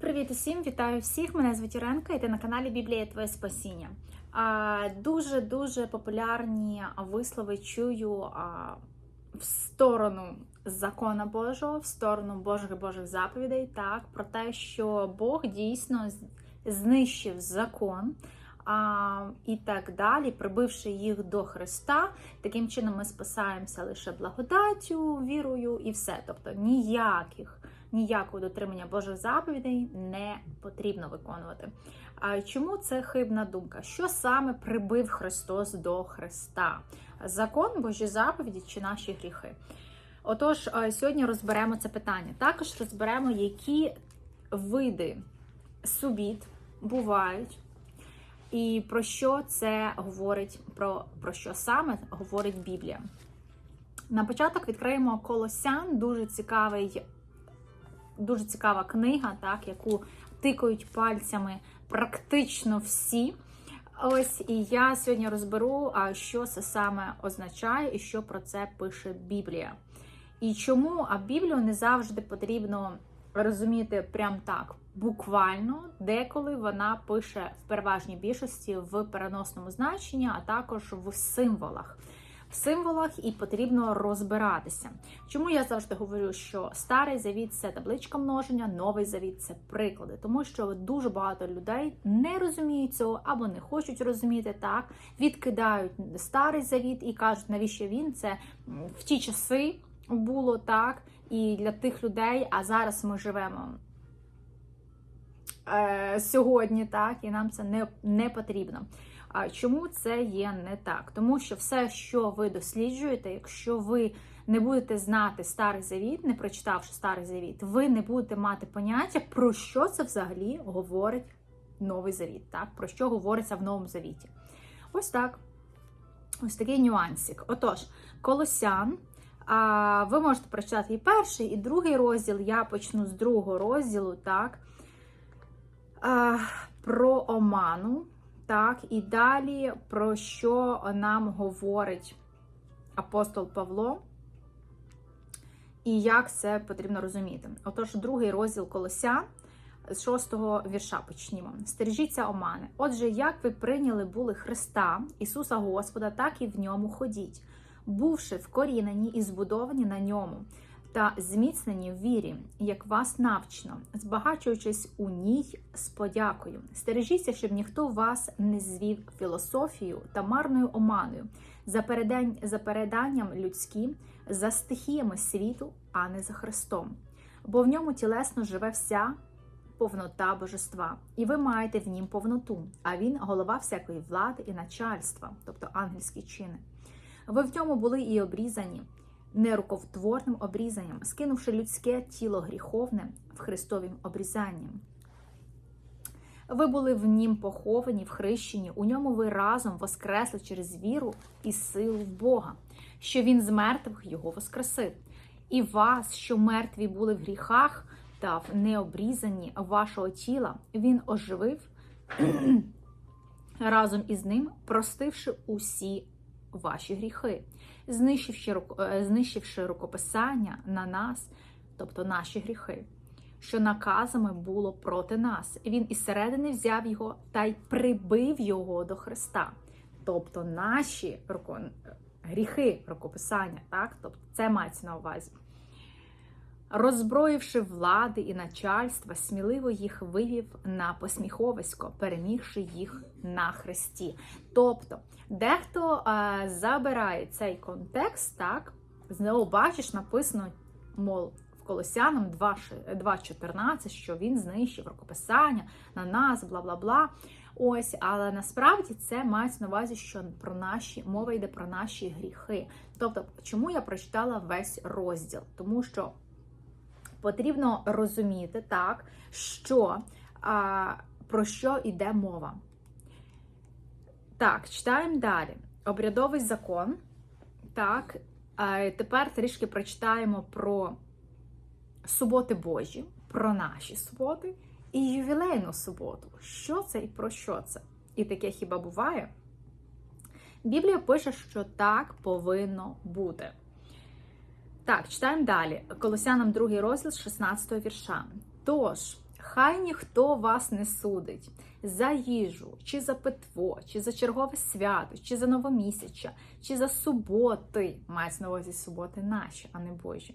Привіт усім, вітаю всіх! Мене звуть Іренка, і ти на каналі Біблія Твоє Спасіння. Дуже дуже популярні вислови чую в сторону закона Божого, в сторону Божих і Божих заповідей, так, про те, що Бог дійсно знищив закон. А, і так далі, прибивши їх до Христа, таким чином ми спасаємося лише благодаттю, вірою і все. Тобто ніяких ніякого дотримання Божих заповідей не потрібно виконувати. А чому це хибна думка? Що саме прибив Христос до Христа? Закон, Божі заповіді чи наші гріхи? Отож, е, сьогодні розберемо це питання. Також розберемо, які види субіт бувають. І про що це говорить, про, про що саме говорить Біблія? На початок відкриємо Колосян, дуже цікавий дуже цікава книга, так, яку тикають пальцями практично всі. Ось і я сьогодні розберу, а що це саме означає і що про це пише Біблія. І чому а Біблію не завжди потрібно розуміти прям так, буквально, деколи вона пише в переважній більшості в переносному значенні, а також в символах символах і потрібно розбиратися. Чому я завжди говорю, що старий завіт це табличка множення, новий завіт це приклади, тому що дуже багато людей не розуміють цього або не хочуть розуміти так, відкидають старий завіт і кажуть, навіщо він це в ті часи було так, і для тих людей, а зараз ми живемо. е, Сьогодні так, і нам це не, не потрібно. А чому це є не так? Тому що все, що ви досліджуєте, якщо ви не будете знати старий завіт, не прочитавши старий завіт, ви не будете мати поняття, про що це взагалі говорить новий завіт, так? Про що говориться в новому завіті. Ось так. Ось такий нюансик. Отож, колосян. А, ви можете прочитати і перший, і другий розділ. Я почну з другого розділу, так? А, про оману. Так, і далі про що нам говорить апостол Павло, і як це потрібно розуміти. Отож, другий розділ Колося з шостого вірша почнімо. Стережіться омани. Отже, як ви прийняли були Христа, Ісуса Господа, так і в ньому ходіть, бувши вкорінені і збудовані на ньому. Та зміцнені в вірі, як вас навчено, збагачуючись у ній з подякою. Стережіться, щоб ніхто вас не звів філософією та марною оманою, за, передань, за переданням людським, за стихіями світу, а не за Христом. Бо в ньому тілесно живе вся повнота божества, і ви маєте в нім повноту, а він голова всякої влади і начальства, тобто ангельські чини. Ви в ньому були і обрізані нерукотворним обрізанням, скинувши людське тіло гріховне в Христовім обрізанням. Ви були в нім поховані, в хрещенні, у ньому ви разом воскресли через віру і силу в Бога, що Він з мертвих його воскресив. І вас, що мертві були в гріхах та в необрізанні вашого тіла, Він оживив разом із ним, простивши усі ваші гріхи, знищивши, е, знищивши рукописання на нас, тобто наші гріхи, що наказами було проти нас. Він із середини взяв його та й прибив його до Христа. Тобто наші гріхи рукописання, так? Тобто це мається на увазі. Роззброївши влади і начальства, сміливо їх вивів на посміховисько, перемігши їх на хресті. Тобто, дехто е, забирає цей контекст, так, знову бачиш, написано, мол, в Колосянам 2.14, що він знищив рукописання на нас, бла бла бла. Ось, але насправді це мається на увазі, що про наші мова йде про наші гріхи. Тобто, чому я прочитала весь розділ? Тому що потрібно розуміти так, що а, про що йде мова. Так, читаємо далі. Обрядовий закон. Так, а тепер трішки прочитаємо про суботи Божі, про наші суботи і ювілейну суботу. Що це і про що це? І таке хіба буває? Біблія пише, що так повинно бути. Так, читаємо далі. Колосянам 2 розділ з 16 вірша. Тож, Хай ніхто вас не судить за їжу, чи за питво, чи за чергове свято, чи за новомісяча, чи за суботи. Мається на увазі суботи наші, а не Божі.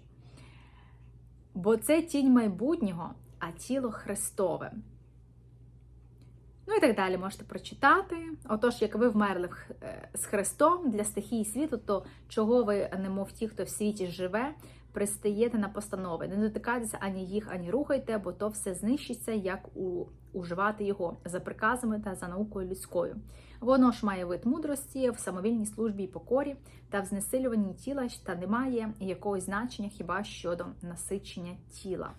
Бо це тінь майбутнього, а тіло Христове. Ну і так далі можете прочитати. Отож, як ви вмерли е, з Христом для стихії світу, то чого ви, немов ті, хто в світі живе, пристаєте на постанови. Не дотикайтеся ані їх, ані рухайте, бо то все знищиться, як у, уживати його за приказами та за наукою людською. Воно ж має вид мудрості в самовільній службі і покорі та в знесилюванні тіла, та немає якогось значення хіба щодо насичення тіла.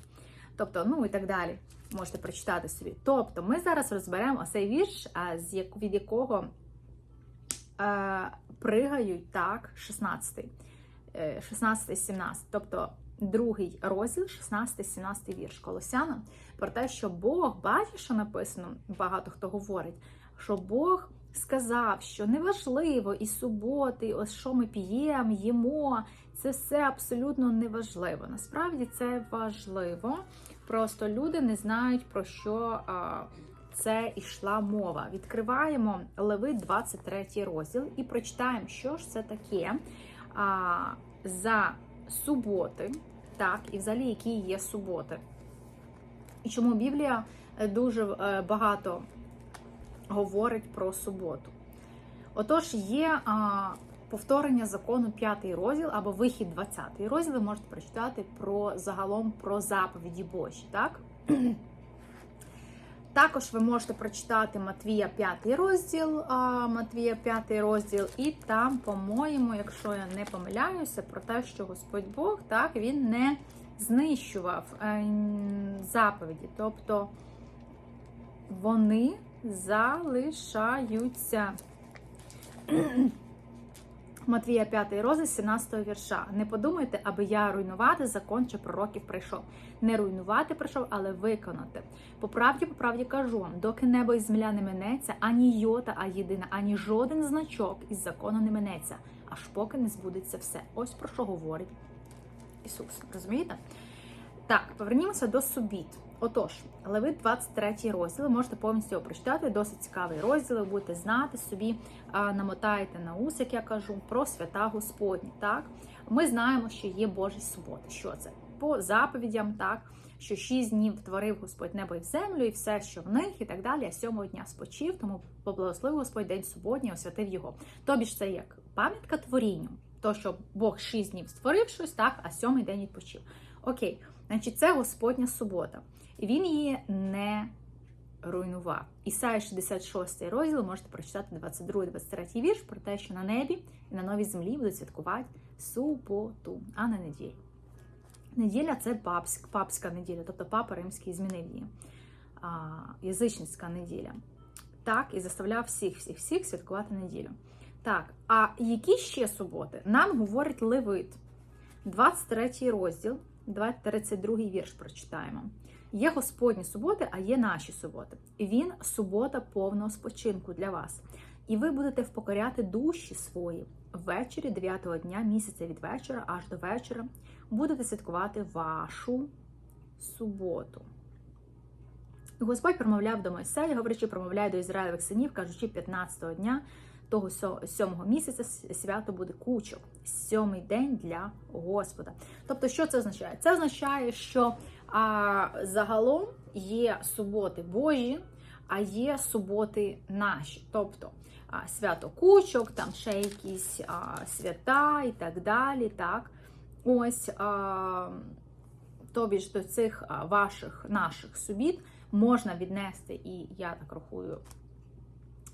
Тобто, ну і так далі. Можете прочитати собі. Тобто, ми зараз розберемо цей вірш, від якого пригають так, 16, 16, 17. Тобто, другий розділ, 16, 17 вірш Колосяна, про те, що Бог, бачиш, що написано, багато хто говорить, що Бог сказав, що неважливо і суботи, і ось що ми п'ємо, їмо, це все абсолютно неважливо. Насправді це важливо. Просто люди не знають про що це йшла мова. Відкриваємо Левит 23 розділ і прочитаємо, що ж це таке за суботи, так, і взагалі які є суботи. І чому Біблія е, дуже е, багато говорить про суботу. Отож, є повторення закону 5 розділ або вихід 20 розділ. Ви можете прочитати про загалом про заповіді Божі. Так? Також ви можете прочитати Матвія 5 розділ, Матвія 5 розділ, і там, по-моєму, якщо я не помиляюся, про те, що Господь Бог так, він не знищував е, заповіді. Тобто вони залишаються. Матвія 5 розділ 17 вірша. Не подумайте, аби я руйнувати закон чи пророків прийшов. Не руйнувати прийшов, але виконати. По правді, по правді кажу вам, доки небо і земля не минеться, ані йота, а єдина, ані жоден значок із закону не минеться, аж поки не збудеться все. Ось про що говорить Ісус. Розумієте? Так, повернімося до субіт. Отож, Левит 23 розділ, можете повністю його прочитати, досить цікавий розділ, ви будете знати собі, намотаєте на ус, як я кажу, про свята Господні. Так, Ми знаємо, що є Божі суботи. Що це? По заповідям, так, що шість днів творив Господь небо і землю, і все, що в них, і так далі, а сьомого дня спочив, тому поблагословив Господь день суботній, освятив його. Тобі ж це як пам'ятка творінню, то, що Бог шість днів створив щось, так, а сьомий день відпочив. Окей, значить, це Господня субота. І він її не руйнував. Ісая 66 розділ можете прочитати 22-23 вірш про те, що на небі і на новій землі будуть святкувати суботу, а не неділю. Неділя це папська, папська неділя, тобто папа римський змінив її. А, язичницька неділя. Так, і заставляв всіх, всіх, всіх святкувати неділю. Так, а які ще суботи? Нам говорить Левит, 23 розділ, 32 вірш прочитаємо. Є Господні суботи, а є наші суботи. Він субота повного спочинку для вас. І ви будете впокоряти душі свої ввечері 9-го дня місяця від вечора аж до вечора. Будете святкувати вашу суботу. Господь промовляв до Мойсея, говорячи, промовляє до Ізраїлевих синів, кажучи, 15-го дня того сьомого місяця свято буде кучок, сьомий день для Господа. Тобто, що це означає? Це означає, що а, загалом є суботи Божі, а є суботи наші. Тобто а, свято кучок, там ще якісь а, свята і так далі. Так? Ось а, тобі ж до цих ваших наших субіт можна віднести, і я так рахую.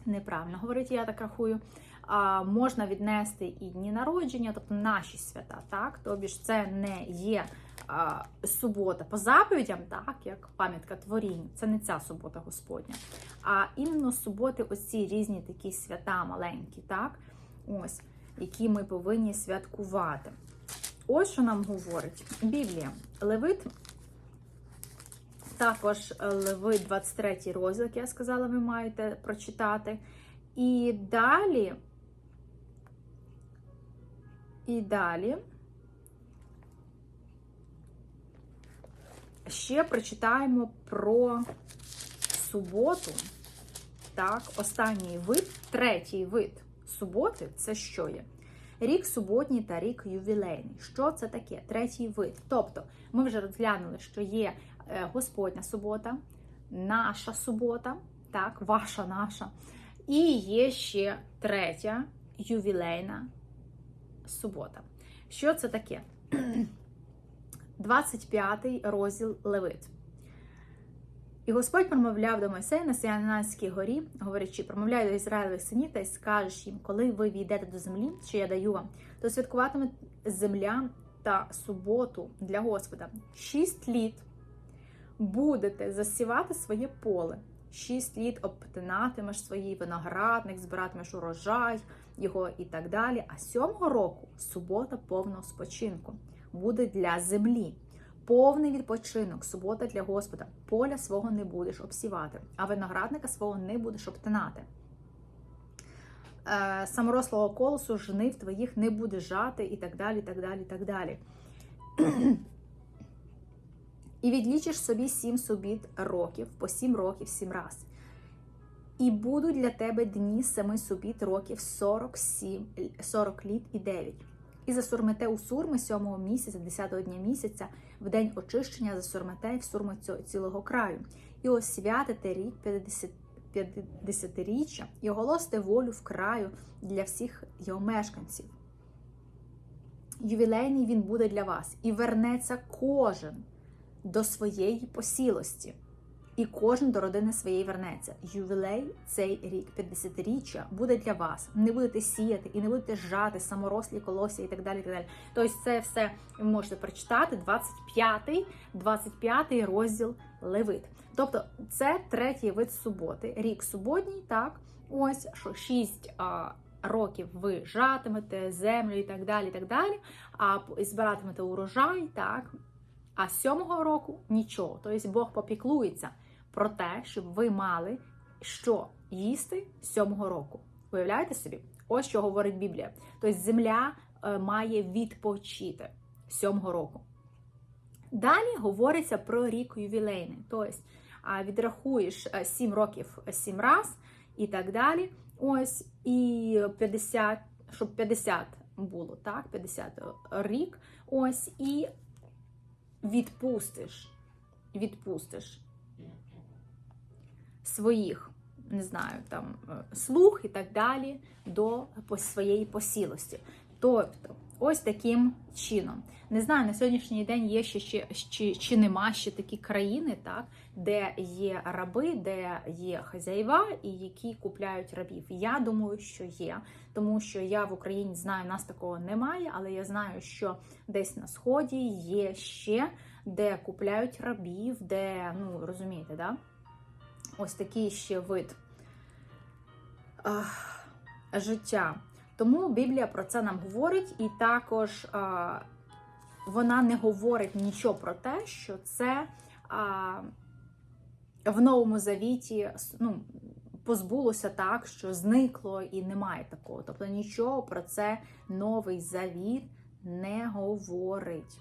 Неправильно говорити, я так рахую. А, Можна віднести і дні народження, тобто наші свята, так? Тобі ж це не є а, субота по заповідям, так, як пам'ятка творіння, це не ця субота Господня. А іменно суботи, оці різні такі свята маленькі, так? Ось, які ми повинні святкувати. Ось що нам говорить Біблія. Левит. Також Левит 23 розділ, як я сказала, ви маєте прочитати. І далі, і далі, ще прочитаємо про суботу. Так, останній вид, третій вид суботи це що є? Рік суботній та рік ювілейний. Що це таке? Третій вид. Тобто, ми вже розглянули, що є е, Господня субота, наша субота, так, ваша наша. І є ще третя ювілейна субота. Що це таке? 25 розділ Левит. І Господь промовляв до Мойсея на Сіананській горі, говорячи, промовляй до Ізраїлевих синів та й скажеш їм, коли ви війдете до землі, що я даю вам, то святкуватиме земля та суботу для Господа. Шість літ будете засівати своє поле. Шість літ обтинатимеш свій виноградник, збиратимеш урожай його і так далі. А сьомого року субота повного спочинку буде для землі. Повний відпочинок, субота для Господа. Поля свого не будеш обсівати, а виноградника свого не будеш обтинати. Е, саморослого колосу жнив твоїх не буде жати, і так далі. так далі, так далі. І відлічиш собі сім субіт років, по сім років, сім раз. І будуть для тебе дні семи субіт років 47, 40 літ і 9. І засурмете у сурми сьомого місяця, десятого дня місяця, в день очищення засурмете в сурми цілого краю. І освятите рік 50 50-річчя і оголосите волю в краю для всіх його мешканців. Ювілейний він буде для вас, і вернеться кожен до своєї посілості, і кожен до родини своєї вернеться. Ювілей цей рік, 50-річчя, буде для вас. Не будете сіяти і не будете жати саморослі колосся і так далі. І так далі. Тобто, це все ви можете прочитати 25 25 розділ Левит. Тобто, це третій вид суботи. Рік суботній, так, ось що 6 а, років ви жатимете землю і так далі. і так далі, А збиратимете урожай, так. А сьомого року нічого. Тобто Бог попіклується про те, щоб ви мали що їсти сьомого року. Уявляєте собі? Ось що говорить Біблія. Тобто земля е, має відпочити сьомого року. Далі говориться про рік ювілейний. Тобто відрахуєш 7 років 7 раз і так далі. Ось, і 50, щоб 50 було, так, 50 рік. Ось, і відпустиш, відпустиш своїх, не знаю, там слух і так далі до своєї посілості. Тобто, ось таким чином. Не знаю, на сьогоднішній день є ще, ще чи, чи нема ще такі країни, так, де є раби, де є хазяїва і які купляють рабів. Я думаю, що є, тому що я в Україні знаю, нас такого немає, але я знаю, що десь на сході є ще де купляють рабів, де, ну, розумієте, да? ось такий ще вид ах, життя. Тому Біблія про це нам говорить, і також а, вона не говорить нічого про те, що це а, в Новому Завіті ну, позбулося так, що зникло і немає такого. Тобто нічого про це новий завіт не говорить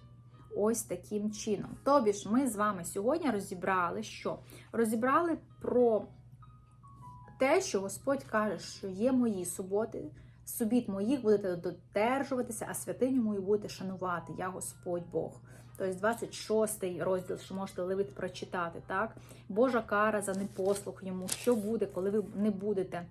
ось таким чином. Тобі ж ми з вами сьогодні розібрали що? Розібрали про те, що Господь каже, що є мої суботи, субіт моїх будете додержуватися, а святиню мою будете шанувати. Я Господь Бог. Тобто 26 розділ, що можете левит прочитати, так? Божа кара за непослух йому, що буде, коли ви не будете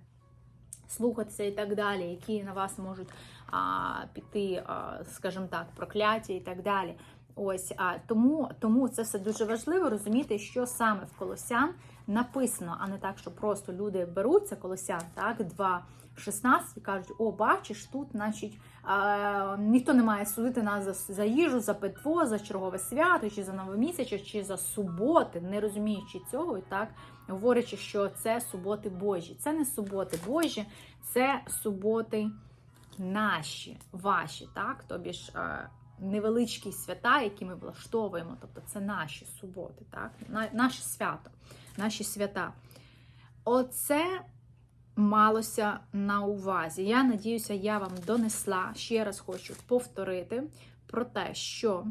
слухатися і так далі, які на вас можуть а, піти, а, скажімо так, прокляття і так далі. Ось а тому, тому це все дуже важливо розуміти, що саме в колосян написано, а не так, що просто люди беруться колосян, так, 2.16 і кажуть, о, бачиш, тут, значить, а, ніхто не має судити нас за, за їжу, за питво, за чергове свято, чи за новомісяча, чи за суботи, не розуміючи цього, і так говорячи, що це суботи Божі. Це не суботи Божі, це суботи наші, ваші, так, тобі ж невеличкі свята, які ми влаштовуємо, тобто це наші суботи, так? наше свято, наші свята. Оце малося на увазі. Я надіюся, я вам донесла. Ще раз хочу повторити про те, що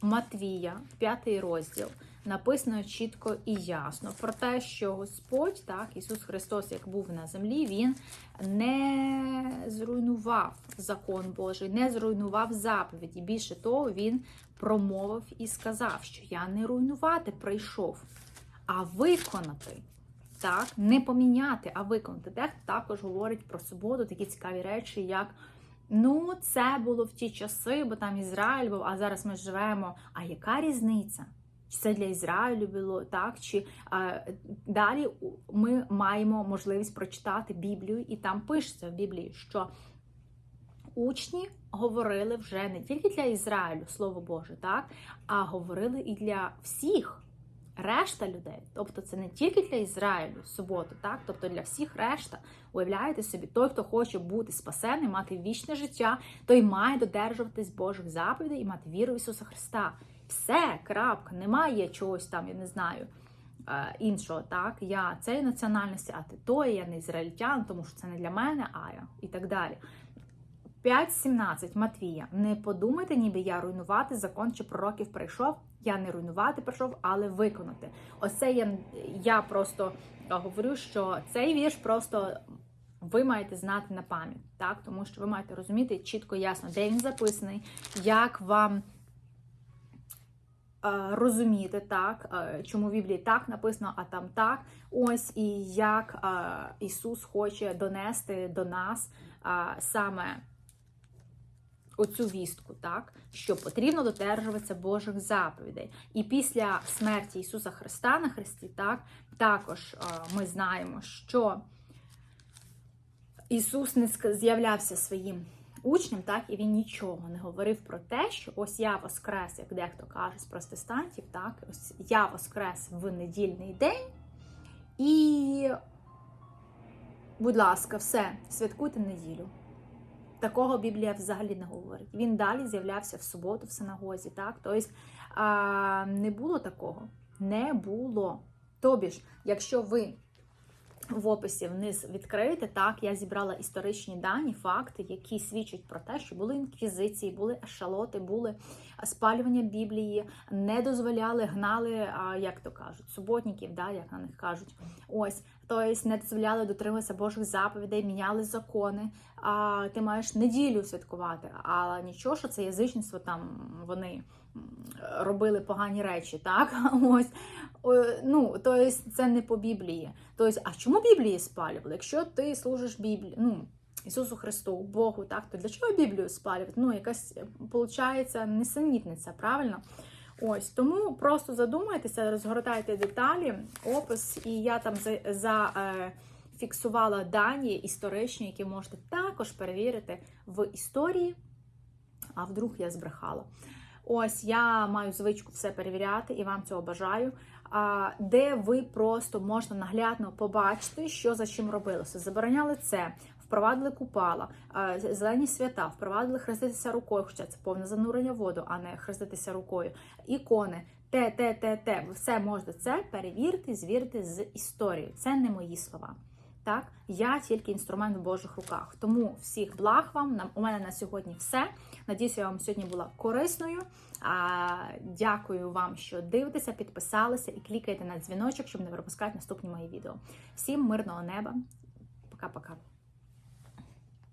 Матвія, п'ятий розділ, написано чітко і ясно про те, що Господь, так, Ісус Христос, як був на землі, Він не зруйнував закон Божий, не зруйнував заповіді. Більше того, Він промовив і сказав, що я не руйнувати прийшов, а виконати. Так, не поміняти, а виконати. Дехто також говорить про суботу такі цікаві речі, як ну, це було в ті часи, бо там Ізраїль був, а зараз ми живемо. А яка різниця? Це для Ізраїлю було так? Чи а, далі ми маємо можливість прочитати Біблію, і там пишеться в Біблії, що учні говорили вже не тільки для Ізраїлю, слово Боже, так, а говорили і для всіх решта людей. Тобто це не тільки для Ізраїлю суботу, так, тобто для всіх решта. Уявляєте собі, той, хто хоче бути спасеним, мати вічне життя, той має додержуватись Божих заповідей і мати віру в Ісуса Христа. Все, крапка, немає чогось там, я не знаю. е, Іншого, так, я цієї національності, а ти той, я не ізраїльтян, тому що це не для мене, а я і так далі. 5.17 Матвія. Не подумайте, ніби я руйнувати закон чи пророків прийшов. Я не руйнувати прийшов, але виконати. Оце я, я просто говорю, що цей вірш просто ви маєте знати на пам'ять, так? Тому що ви маєте розуміти чітко, ясно, де він записаний, як вам. Е, Розуміти так, е, чому в Біблії так написано, а там так. Ось і як е, Ісус хоче донести до нас саме оцю вістку, так що потрібно додержуватися Божих заповідей. І після смерті Ісуса Христа на Христі, так також ми знаємо, що Ісус не з'являвся своїм учням, так і він нічого не говорив про те, що ось я воскрес, як дехто каже з протестантів, так ось я воскрес в недільний день. І, будь ласка, все, святкуйте неділю. Такого Біблія взагалі не говорить. Він далі з'являвся в суботу в синагозі. Так? Тобто а, не було такого. Не було. Тобі ж, якщо ви в описі вниз відкрити. так, я зібрала історичні дані, факти, які свідчать про те, що були інквізиції, були ешалоти, були спалювання Біблії, не дозволяли, гнали, а, як то кажуть, суботників, да, як на них кажуть. Ось, тобто не дозволяли дотримуватися Божих заповідей, міняли закони. А ти маєш неділю святкувати. А нічого, що це язичництво, там вони робили погані речі, так? Ось. Ну, тобто це не по Біблії. Тобто, а чому Біблії спалювали? Якщо ти служиш Біблії, ну, Ісусу Христу, Богу, так, то для чого Біблію спалювати? Ну, якась, виходить, несенітниця, правильно? Ось тому просто задумайтеся, розгортайте деталі, опис, і я там за, за е, фіксувала дані історичні, які можете також перевірити в історії. А вдруг я збрехала. Ось я маю звичку все перевіряти і вам цього бажаю. Де ви просто можете наглядно побачити, що за чим робилося. Забороняли це, впровадили купала, зелені свята, впровадили хреститися рукою, хоча це повне занурення в воду, а не хреститися рукою. Ікони, те, те, те, те. Ви все можете це перевірити, звірити з історією. Це не мої слова. Так, я тільки інструмент в Божих руках. Тому всіх благ вам. У мене на сьогодні все. Надіюся, я вам сьогодні була корисною. Дякую вам, що дивитеся, підписалися і клікайте на дзвіночок, щоб не пропускати наступні мої відео. Всім мирного неба. Пока-пока.